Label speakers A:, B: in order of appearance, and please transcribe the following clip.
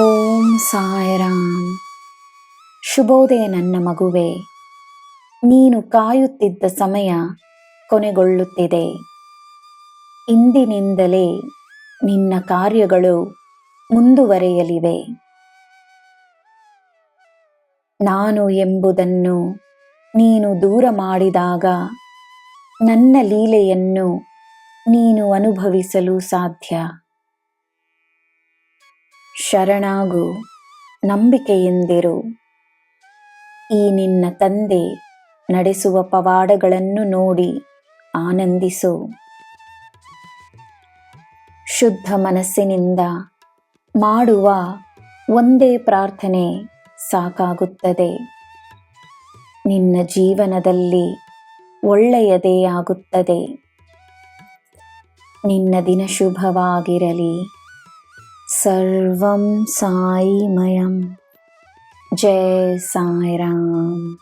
A: ಓಂ ಸಾಯರಾಮ್. ಶುಭೋದಯ ನನ್ನ ಮಗುವೆ, ನೀನು ಕಾಯುತ್ತಿದ್ದ ಸಮಯ ಕೊನೆಗೊಳ್ಳುತ್ತಿದೆ. ಇಂದಿನಿಂದಲೇ ನಿನ್ನ ಕಾರ್ಯಗಳು ಮುಂದುವರೆಯಲಿವೆ. ನಾನು ಎಂಬುದನ್ನು ನೀನು ದೂರ ಮಾಡಿದಾಗ ನನ್ನ ಲೀಲೆಯನ್ನು ನೀನು ಅನುಭವಿಸಲು ಸಾಧ್ಯ. ಶರಣಾಗು, ನಂಬಿಕೆಯಿಂದಿರು. ಈ ನಿನ್ನ ತಂದೆ ನಡೆಸುವ ಪವಾಡಗಳನ್ನು ನೋಡಿ ಆನಂದಿಸು. ಶುದ್ಧ ಮನಸ್ಸಿನಿಂದ ಮಾಡುವ ಒಂದೇ ಪ್ರಾರ್ಥನೆ ಸಾಕಾಗುತ್ತದೆ. ನಿನ್ನ ಜೀವನದಲ್ಲಿ ಒಳ್ಳೆಯದೇ ಆಗುತ್ತದೆ. ನಿನ್ನ ದಿನ ಶುಭವಾಗಿರಲಿ. सर्वं साईमयं जय साईराम।